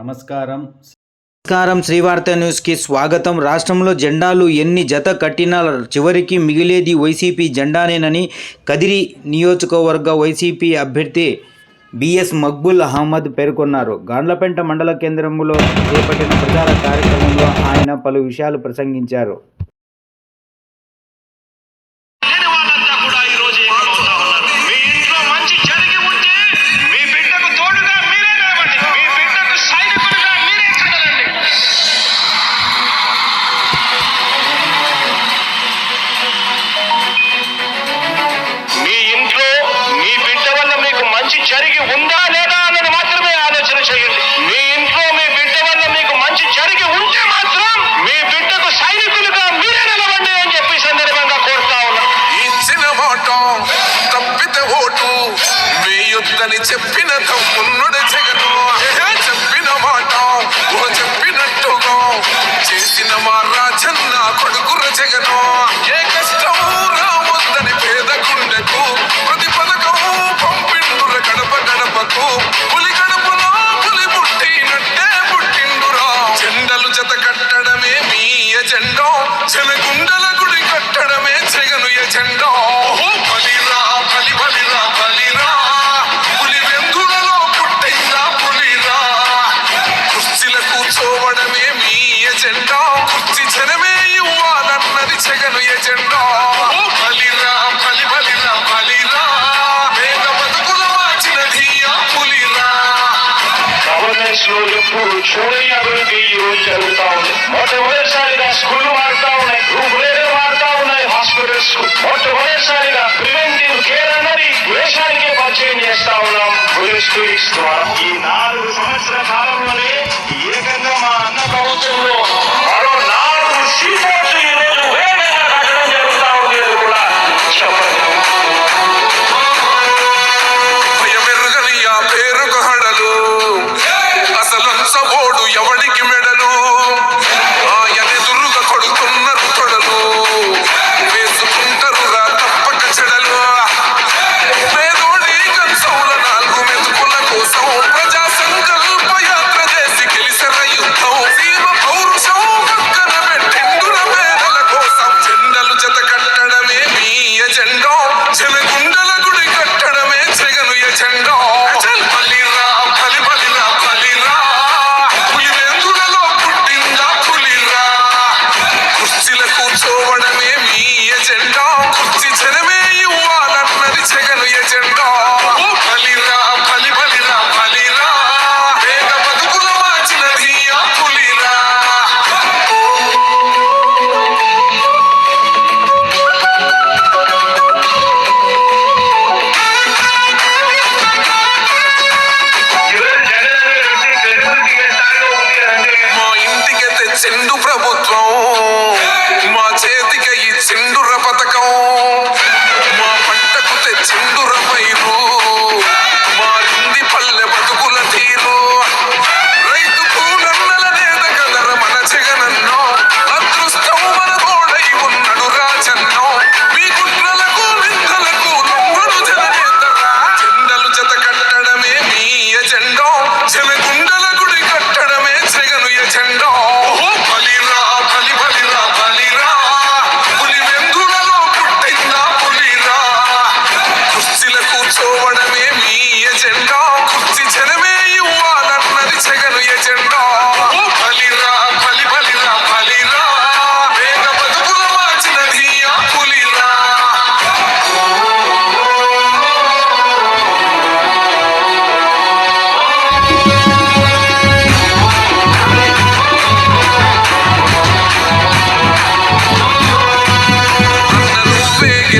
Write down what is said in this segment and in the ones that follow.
నమస్కారం. నమస్కారం. శ్రీవార్త న్యూస్కి స్వాగతం. రాష్ట్రంలో జెండాలు ఎన్ని జత కట్టినా చివరికి మిగిలేది వైసీపీ జెండానేనని కదిరి నియోజకవర్గ వైసీపీ అభ్యర్థి బిఎస్ మక్బుల్ అహ్మద్ పేర్కొన్నారు. గాండ్లపేంట మండల కేంద్రంలో చేపట్టిన ప్రచార కార్యక్రమంలో ఆయన పలు విషయాలు ప్రసంగించారు. రాజన్న కొడుకుర జగనో. శివయ్య అభివృద్ధి ఈ రోజు జరుగుతా ఉంది. మొట్టమొదటిసారిగా స్కూళ్ళు మారుతా ఉన్నాయి. రూపురేఖలు మారుతా ఉన్నాయి. హాస్పిటల్స్ మొట్టమొదటిసారిగా ప్రివెంటివ్ కేర్ అన్నది దేశానికే పరిచయం చేస్తా ఉన్నాం. విలేజ్ క్లినిక్స్ ద్వారా. ఈ నాలుగు సంవత్సరాల కాలంలోనే ఏకంగా మా అన్న ప్రభుత్వంలో మరో నాలుగు సీట్లు ఈ రోజు వేగంగా కట్టడం జరుగుతా ఉంది కూడా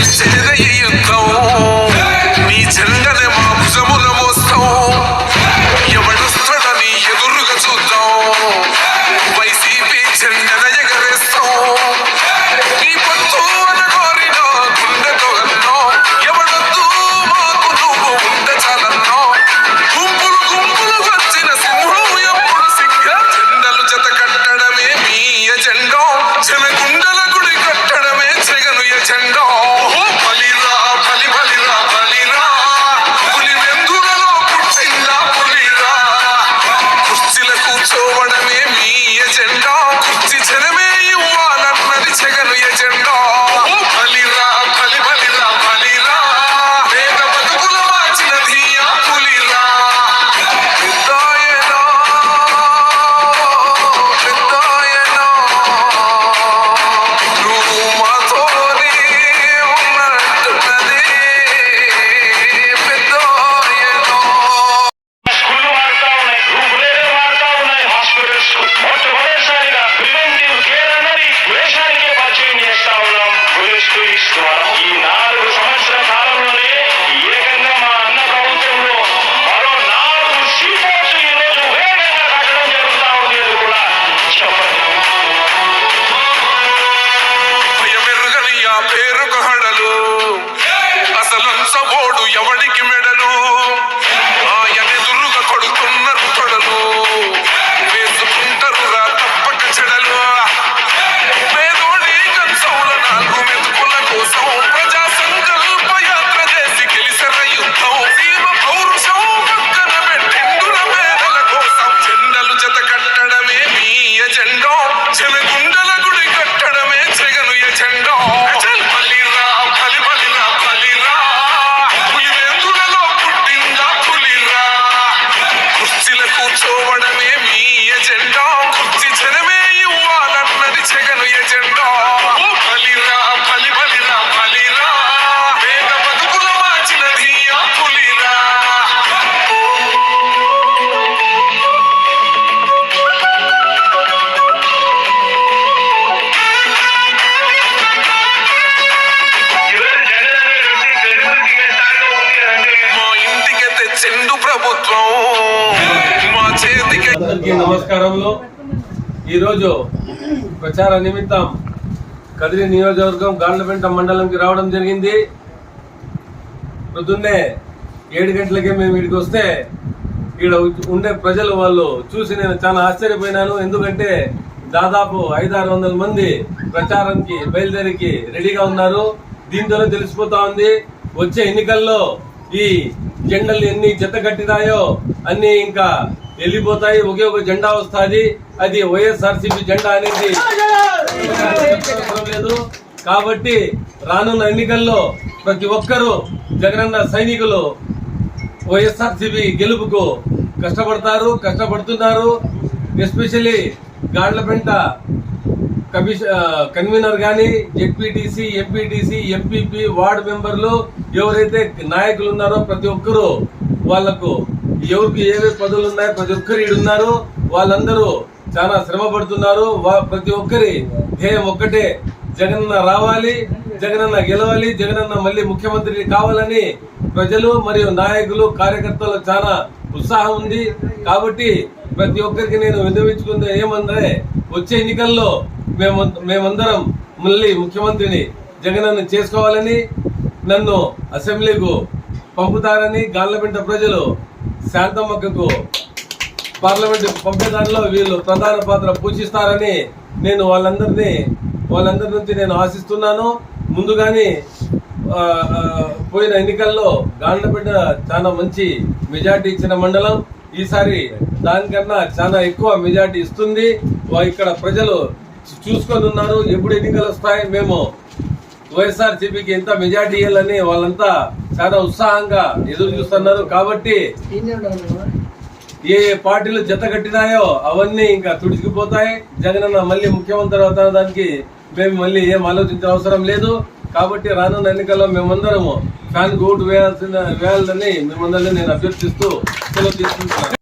to the ఎవడికి అందరికీ నమస్కారములు. ఈరోజు ప్రచార నిమిత్తం కదిరి నియోజకవర్గం గాండ్లపెంట మండలంకి రావడం జరిగింది. పొద్దున్నే ఏడు గంటలకే మేము ఇక్కడికి వస్తే ఇక్కడ ఉండే ప్రజలు వాళ్ళు చూసి నేను చాలా ఆశ్చర్యపోయినాను. ఎందుకంటే దాదాపు ఐదారు వందల మంది ప్రచారానికి బయలుదేరికి రెడీగా ఉన్నారు. దీంతోనే తెలిసిపోతా ఉంది వచ్చే ఎన్నికల్లో ఈ జెండలు ఎన్ని జత కట్టినాయో అన్ని ఇంకా వెళ్ళిపోతాయి ఒకే ఒక జెండా వస్తుంది. అది వైఎస్ఆర్సీపీ జెండా అనేది. లేదు. కాబట్టి రానున్న ఎన్నికల్లో ప్రతి ఒక్కరూ జగనన్న సైనికులు వైఎస్ఆర్సీపీ గెలుపుకు కష్టపడతారు కష్టపడుతున్నారు. ఎస్పెషల్లీ గాండ్లపెంట కమిష కన్వీనర్ కానీ జెడ్పీటీసీ ఎంపీటీసీ ఎంపీపీ వార్డు మెంబర్లు ఎవరైతే నాయకులు ఉన్నారో ప్రతి ఒక్కరూ వాళ్ళకు ఎవరికి ఏవే పదవులు ఉన్నాయో? ప్రతి ఒక్కరు ఉన్నారు వాళ్ళందరూ చాలా శ్రమ పడుతున్నారు. వా- ప్రతి ఒక్కరి ధ్యేయం ఒక్కటే. జగనన్న రావాలి జగనన్న గెలవాలి జగనన్న మళ్ళీ ముఖ్యమంత్రి కావాలని ప్రజలు మరియు నాయకులు కార్యకర్తలు చాలా ఉత్సాహం ఉంది. కాబట్టి ప్రతి ఒక్కరికి నేను విన్నవించుకుంది ఏమంటే వచ్చే ఎన్నికల్లో మేము మేమందరం మళ్ళీ ముఖ్యమంత్రిని జగనన్న చేసుకోవాలని నన్ను అసెంబ్లీకు పంపుతారని గాళ్ళబింట ప్రజలు శాంతమ్మకు పార్లమెంట్ పంపేదానిలో వీళ్ళు ప్రధాన పాత్ర పూజిస్తారని నేను వాళ్ళందరినీ వాళ్ళందరి నుంచి నేను ఆశిస్తున్నాను. ముందుగానే పోయిన ఎన్నికల్లో గాండ్లపేట చాలా మంచి మెజార్టీ ఇచ్చిన మండలం. ఈసారి దానికన్నా చాలా ఎక్కువ మెజార్టీ ఇస్తుంది. ఇక్కడ ప్రజలు చూసుకొని ఉన్నారు. ఎప్పుడు ఎన్నికలు వస్తాయి మేము వైఎస్ఆర్ సిపికి ఎంత మెజార్టీ ఇవ్వాలని వాళ్ళంతా చాలా ఉత్సాహంగా ఎదురు చూస్తున్నారు. కాబట్టి ఏ పార్టీలు జత కట్టినాయో అవన్నీ ఇంకా తుడిచిపోతాయి జగనన్న మళ్ళీ ముఖ్యమంత్రి అవుతారు దానికి మేము మళ్ళీ ఏం ఆలోచించిన అవసరం లేదు. కాబట్టి రానున్న ఎన్నికల్లో మేమందరము ఫ్యాన్ ఓటు వేయాల్సిన వేయాలని మేమందరినీ నేను అభ్యర్థిస్తూ సెలవు తీసుకుంటున్నాను.